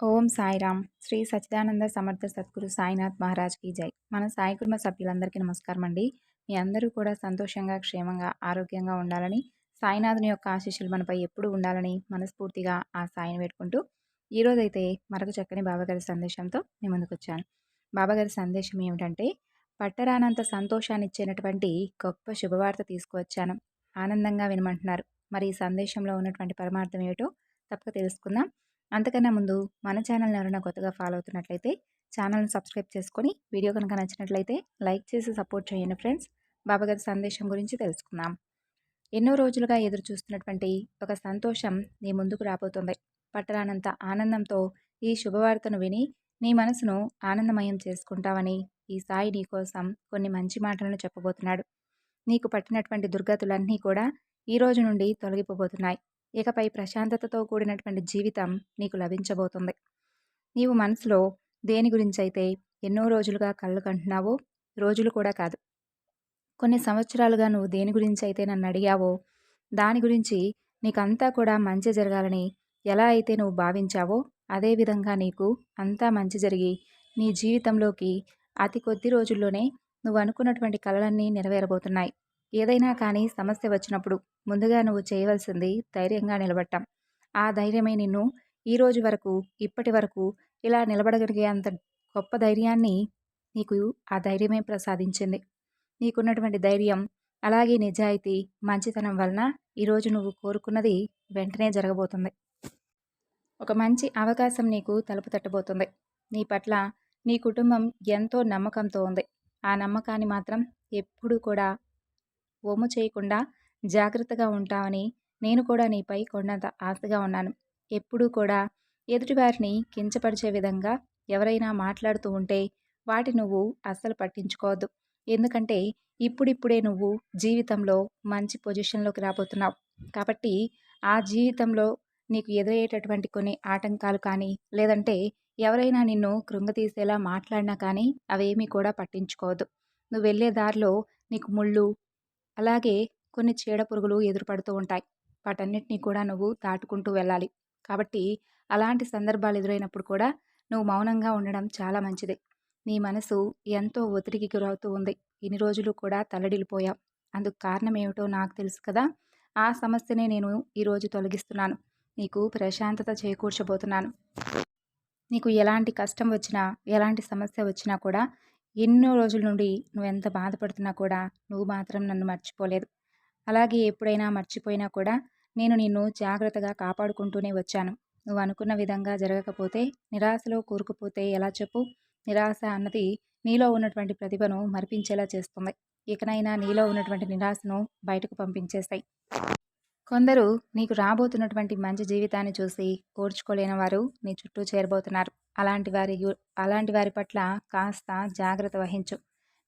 ఓం సాయిరామ్. శ్రీ సచ్చిదానంద సమర్థ సద్గురు సాయినాథ్ మహారాజ్కి జై. మన సాయి కుటుంబ సభ్యులందరికీ నమస్కారం అండి. మీ అందరూ కూడా సంతోషంగా క్షేమంగా ఆరోగ్యంగా ఉండాలని సాయినాథుని యొక్క ఆశీస్సులు మనపై ఎప్పుడు ఉండాలని మనస్ఫూర్తిగా ఆ సాయిని పెట్టుకుంటూ ఈరోజైతే మరొక చక్కని బాబాగారి సందేశంతో మీ ముందుకు వచ్చాను బాబాగారి సందేశం ఏమిటంటే పట్టరానంత సంతోషాన్ని ఇచ్చేటటువంటి గొప్ప శుభవార్త తీసుకువచ్చాను. ఆనందంగా వినమంటున్నారు. మరి ఈ సందేశంలో ఉన్నటువంటి పరమార్థం ఏమిటో తప్పక తెలుసుకుందాం. అంతకన్నా ముందు మన ఛానల్ని ఎవరైనా కొత్తగా ఫాలో అవుతున్నట్లయితే ఛానల్ని సబ్స్క్రైబ్ చేసుకొని వీడియో కనుక నచ్చినట్లయితే లైక్ చేసి సపోర్ట్ చేయండి ఫ్రెండ్స్. బాబాగారి సందేశం గురించి తెలుసుకుందాం. ఎన్నో రోజులుగా ఎదురు చూస్తున్నటువంటి ఒక సంతోషం నీ ముందుకు రాబోతుంది. పట్టరానంత ఆనందంతో ఈ శుభవార్తను విని నీ మనసును ఆనందమయం చేసుకుంటావని ఈ సాయి నీ కోసం కొన్ని మంచి మాటలను చెప్పబోతున్నాడు. నీకు పట్టినటువంటి దుర్గతులన్నీ కూడా ఈ రోజు నుండి తొలగిపోబోతున్నాయి. ఇకపై ప్రశాంతతతో కూడినటువంటి జీవితం నీకు లభించబోతుంది. నీవు మనసులో దేని గురించి అయితే ఎన్నో రోజులుగా కళ్ళు కంటున్నావో రోజులు కూడా కాదు. కొన్ని సంవత్సరాలుగా నువ్వు దేని గురించి అయితే నన్ను అడిగావో దాని గురించి నీకంతా కూడా మంచి జరగాలని ఎలా అయితే నువ్వు భావించావో అదేవిధంగా నీకు అంతా మంచి జరిగి నీ జీవితంలోకి అతి కొద్ది రోజుల్లోనే నువ్వు అనుకున్నటువంటి కళలన్నీ నెరవేరబోతున్నాయి. ఏదైనా కానీ సమస్య వచ్చినప్పుడు ముందుగా నువ్వు చేయవలసింది ధైర్యంగా నిలబడటం. ఆ ధైర్యమే నిన్ను ఈ రోజు వరకు ఇప్పటి వరకు ఇలా నిలబడగలిగే అంత గొప్ప ధైర్యాన్ని నీకు ఆ ధైర్యమే ప్రసాదించింది. నీకున్నటువంటి ధైర్యం అలాగే నిజాయితీ మంచితనం వలన ఈరోజు నువ్వు కోరుకున్నది వెంటనే జరగబోతుంది. ఒక మంచి అవకాశం నీకు తలుపు తట్టబోతుంది. నీ పట్ల నీ కుటుంబం ఎంతో నమ్మకంతో ఉంది. ఆ నమ్మకాన్ని మాత్రం ఎప్పుడూ కూడా ఒమ్ము చేయకుండా జాగ్రత్తగా ఉంటావని నేను కూడా నీపై కొండంత ఆశగా ఉన్నాను. ఎప్పుడూ కూడా ఎదుటివారిని కించపరిచే విధంగా ఎవరైనా మాట్లాడుతూ ఉంటే వాటి నువ్వు అస్సలు పట్టించుకోవద్దు. ఎందుకంటే ఇప్పుడిప్పుడే నువ్వు జీవితంలో మంచి పొజిషన్లోకి రాబోతున్నావు. కాబట్టి ఆ జీవితంలో నీకు ఎదురయ్యేటటువంటి కొన్ని ఆటంకాలు కానీ లేదంటే ఎవరైనా నిన్ను కృంగతీసేలా మాట్లాడినా కానీ అవేమీ కూడా పట్టించుకోవద్దు. నువ్వు వెళ్ళే దారిలో నీకు ముళ్ళు అలాగే కొన్ని చీడ పురుగులు ఎదురుపడుతూ ఉంటాయి. వాటన్నిటినీ కూడా నువ్వు దాటుకుంటూ వెళ్ళాలి. కాబట్టి అలాంటి సందర్భాలు ఎదురైనప్పుడు కూడా నువ్వు మౌనంగా ఉండడం చాలా మంచిది. నీ మనసు ఎంతో ఒత్తిడికి గురవుతూ ఉంది. ఇన్ని రోజులు కూడా తల్లడిల్లిపోయావు. అందుకు కారణం ఏమిటో నాకు తెలుసు కదా? ఆ సమస్యనే నేను ఈరోజు తొలగిస్తున్నాను. నీకు ప్రశాంతత చేకూర్చబోతున్నాను. నీకు ఎలాంటి కష్టం వచ్చినా ఎలాంటి సమస్య వచ్చినా కూడా ఎన్నో రోజుల నుండి నువ్వు ఎంత బాధపడుతున్నా కూడా నువ్వు మాత్రం నన్ను మర్చిపోలేదు. అలాగే ఎప్పుడైనా మర్చిపోయినా కూడా నేను నిన్ను జాగ్రత్తగా కాపాడుకుంటూనే వచ్చాను. నువ్వు అనుకున్న విధంగా జరగకపోతే నిరాశలో కూరుకుపోతే ఎలా చెప్పు? నిరాశ అన్నది నీలో ఉన్నటువంటి ప్రతిభను మరిపించేలా చేస్తుంది. ఇకనైనా నీలో ఉన్నటువంటి నిరాశను బయటకు పంపించేస్తాయి. కొందరు నీకు రాబోతున్నటువంటి మంచి జీవితాన్ని చూసి ఓర్చుకోలేని వారు నీ చుట్టూ చేరబోతున్నారు. అలాంటి వారి అలాంటి వారి పట్ల కాస్త జాగ్రత్త వహించు.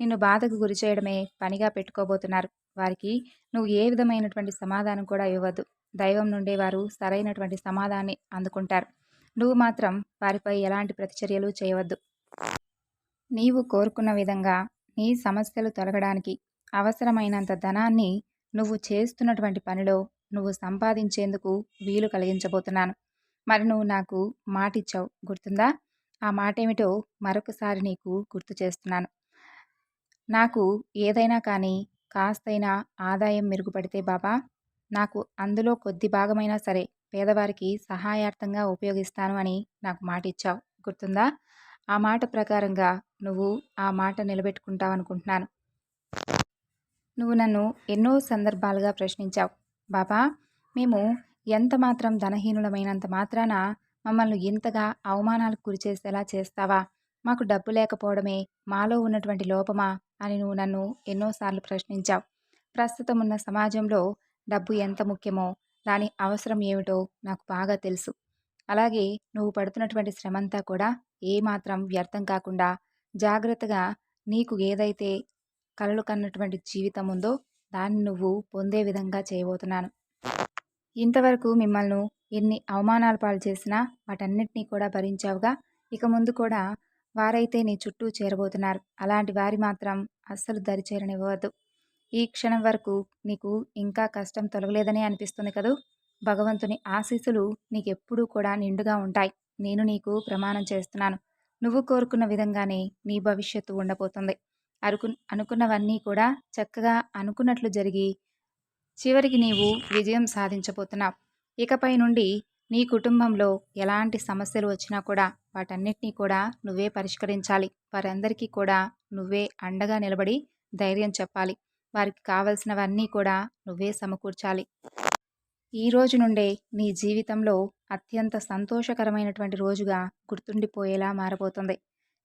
నిన్ను బాధకు గురి చేయడమే పనిగా పెట్టుకోబోతున్నారు. వారికి నువ్వు ఏ విధమైనటువంటి సమాధానం కూడా ఇవ్వద్దు. దైవం నుండే వారు సరైనటువంటి సమాధానాన్ని అందుకుంటారు. నువ్వు మాత్రం వారిపై ఎలాంటి ప్రతిచర్యలు చేయవద్దు. నీవు కోరుకున్న విధంగా నీ సమస్యలు తొలగడానికి అవసరమైనంత ధనాన్ని నువ్వు చేస్తున్నటువంటి పనిలో నువ్వు సంపాదించేందుకు వీలు కలిగించబోతున్నాను. మరి నువ్వు నాకు మాటిచ్చావు గుర్తుందా? ఆ మాట ఏమిటో మరొకసారి నీకు గుర్తు చేస్తున్నాను. నాకు ఏదైనా కానీ కాస్తైనా ఆదాయం మెరుగుపడితే బాబా నాకు అందులో కొద్ది భాగమైనా సరే పేదవారికి సహాయార్థంగా ఉపయోగిస్తాను అని నాకు మాట ఇచ్చావు గుర్తుందా? ఆ మాట ప్రకారంగా నువ్వు ఆ మాట నిలబెట్టుకుంటావనుకుంటున్నాను. నువ్వు నన్ను ఎన్నో సందర్భాలుగా ప్రశ్నించావు. బాబా మేము ఎంత మాత్రం ధనహీనులమైనంత మాత్రాన మమ్మల్ని ఇంతగా అవమానాలకు గురి చేసేలా చేస్తావా? మాకు డబ్బు లేకపోవడమే మాలో ఉన్నటువంటి లోపమా అని నువ్వు నన్ను ఎన్నోసార్లు ప్రశ్నించావు. ప్రస్తుతం ఉన్న సమాజంలో డబ్బు ఎంత ముఖ్యమో దాని అవసరం ఏమిటో నాకు బాగా తెలుసు. అలాగే నువ్వు పడుతున్నటువంటి శ్రమంతా కూడా ఏమాత్రం వ్యర్థం కాకుండా జాగ్రత్తగా నీకు ఏదైతే కలలు కన్నటువంటి జీవితం ఉందో దాన్ని నువ్వు పొందే విధంగా చేయబోతున్నాను. ఇంతవరకు మిమ్మల్ని ఎన్ని అవమానాలు పాలు చేసినా వాటన్నిటినీ కూడా భరించావుగా ఇక ముందు కూడా వారైతే నీ చుట్టూ చేరబోతున్నారు. అలాంటి వారి మాత్రం అస్సలు దరిచేరనివ్వవద్దు. ఈ క్షణం వరకు నీకు ఇంకా కష్టం తొలగలేదనే అనిపిస్తుంది కదూ? భగవంతుని ఆశీస్సులు నీకెప్పుడూ కూడా నిండుగా ఉంటాయి. నేను నీకు ప్రమాణం చేస్తున్నాను. నువ్వు కోరుకున్న విధంగానే నీ భవిష్యత్తు ఉండబోతుంది. అరుకు అనుకున్నవన్నీ కూడా చక్కగా అనుకున్నట్లు జరిగి చివరికి నీవు విజయం సాధించబోతున్నావు. ఇకపై నుండి నీ కుటుంబంలో ఎలాంటి సమస్యలు వచ్చినా కూడా వాటన్నిటినీ కూడా నువ్వే పరిష్కరించాలి. వారందరికీ కూడా నువ్వే అండగా నిలబడి ధైర్యం చెప్పాలి. వారికి కావలసినవన్నీ కూడా నువ్వే సమకూర్చాలి. ఈ రోజు నుండే నీ జీవితంలో అత్యంత సంతోషకరమైనటువంటి రోజుగా గుర్తుండిపోయేలా మారబోతుంది.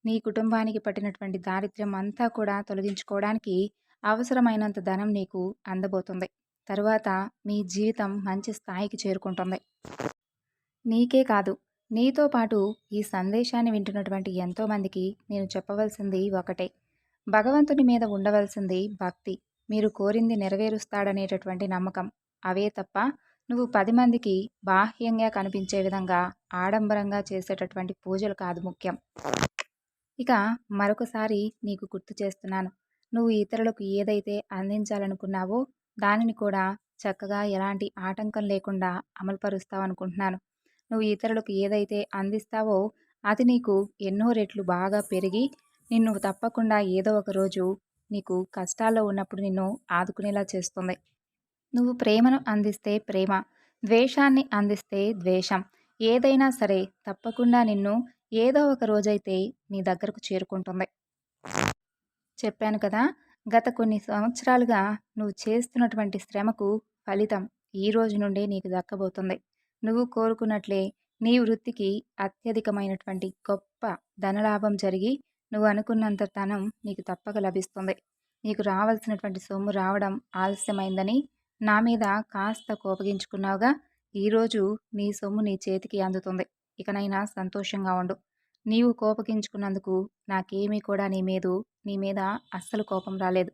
నీ కుటుంబానికి పట్టినటువంటి దారిద్ర్యం అంతా కూడా తొలగించుకోవడానికి అవసరమైనంత ధనం నీకు అందబోతుంది. తరువాత మీ జీవితం మంచి స్థాయికి చేరుకుంటుంది. నీకే కాదు. నీతో పాటు ఈ సందేశాన్ని వింటున్నటువంటి ఎంతోమందికి నేను చెప్పవలసింది ఒకటే. భగవంతుని మీద ఉండవలసింది భక్తి. మీరు కోరింది నెరవేరుస్తాడనేటటువంటి నమ్మకం. అవే తప్ప నువ్వు పది మందికి బాహ్యంగా కనిపించే విధంగా ఆడంబరంగా చేసేటటువంటి పూజలు కాదు ముఖ్యం. ఇక మరొకసారి నీకు గుర్తు చేస్తున్నాను. నువ్వు ఇతరులకు ఏదైతే అందించాలనుకున్నావో దానిని కూడా చక్కగా ఎలాంటి ఆటంకం లేకుండా అమలుపరుస్తావు అనుకుంటున్నాను నువ్వు ఇతరులకు ఏదైతే అందిస్తావో అది నీకు ఎన్నో రెట్లు బాగా పెరిగి నిన్ను తప్పకుండా ఏదో ఒక రోజు నీకు కష్టాల్లో ఉన్నప్పుడు నిన్ను ఆదుకునేలా చేస్తుంది. నువ్వు ప్రేమను అందిస్తే ప్రేమ ద్వేషాన్ని అందిస్తే ద్వేషం. ఏదైనా సరే తప్పకుండా నిన్ను ఏదో ఒక రోజైతే నీ దగ్గరకు చేరుకుంటుంది. చెప్పాను కదా గత కొన్ని సంవత్సరాలుగా నువ్వు చేస్తున్నటువంటి శ్రమకు ఫలితం ఈ రోజు నుండే నీకు దక్కబోతుంది. నువ్వు కోరుకున్నట్లే నీ వృత్తికి అత్యధికమైనటువంటి గొప్ప ధనలాభం జరిగి నువ్వు అనుకున్నంత ధనం నీకు తప్పక లభిస్తుంది. నీకు రావాల్సినటువంటి సొమ్ము రావడం ఆలస్యమైందని నా మీద కాస్త కోపగించుకున్నావుగా ఈరోజు నీ సొమ్ము నీ చేతికి అందుతుంది. ఇకనైనా సంతోషంగా ఉండు. నీవు కోపగించుకున్నందుకు నాకేమీ కూడా నీ మీద నీ మీద అస్సలు కోపం రాలేదు.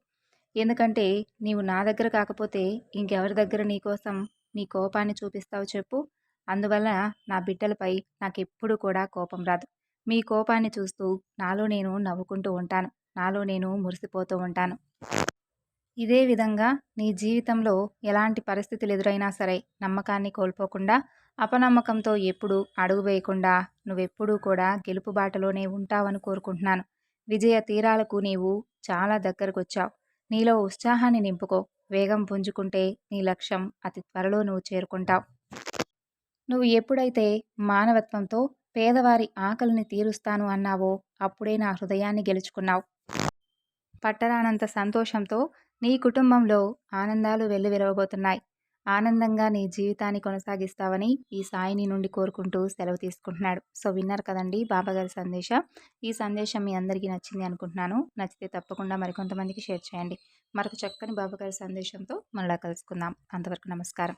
ఎందుకంటే నీవు నా దగ్గర కాకపోతే ఇంకెవరి దగ్గర నీకోసం నీ కోపాన్ని చూపిస్తావు చెప్పు. అందువల్ల నా బిడ్డలపై నాకెప్పుడు కూడా కోపం రాదు. మీ కోపాన్ని చూస్తూ నాలో నేను నవ్వుకుంటూ ఉంటాను. నాలో నేను మురిసిపోతూ ఉంటాను. ఇదే విధంగా నీ జీవితంలో ఎలాంటి పరిస్థితులు ఎదురైనా సరే నమ్మకాన్ని కోల్పోకుండా అపనమ్మకంతో ఎప్పుడూ అడుగు వేయకుండా నువ్వెప్పుడూ కూడా గెలుపు బాటలోనే ఉంటావని కోరుకుంటున్నాను. విజయ తీరాలకు నీవు చాలా దగ్గరకు వచ్చావు నీలో ఉత్సాహాన్ని నింపుకో. వేగం పుంజుకుంటే నీ లక్ష్యం అతి త్వరలో నువ్వు చేరుకుంటావు. నువ్వు ఎప్పుడైతే మానవత్వంతో పేదవారి ఆకలిని తీరుస్తాను అన్నావో అప్పుడే నా హృదయాన్ని గెలుచుకున్నావు. పట్టరానంత సంతోషంతో నీ కుటుంబంలో ఆనందాలు వెల్లువిరవబోతున్నాయి. ఆనందంగా నీ జీవితాన్ని కొనసాగిస్తావని ఈ సాయిని నుండి కోరుకుంటూ సెలవు తీసుకుంటున్నాడు. సో విన్నారు కదండి బాబాగారి సందేశం. ఈ సందేశం మీ అందరికీ నచ్చింది అనుకుంటున్నాను. నచ్చితే తప్పకుండా మరికొంతమందికి షేర్ చేయండి. మరొక చక్కని బాబాగారి సందేశంతో మళ్ళా కలుసుకుందాం. అంతవరకు నమస్కారం.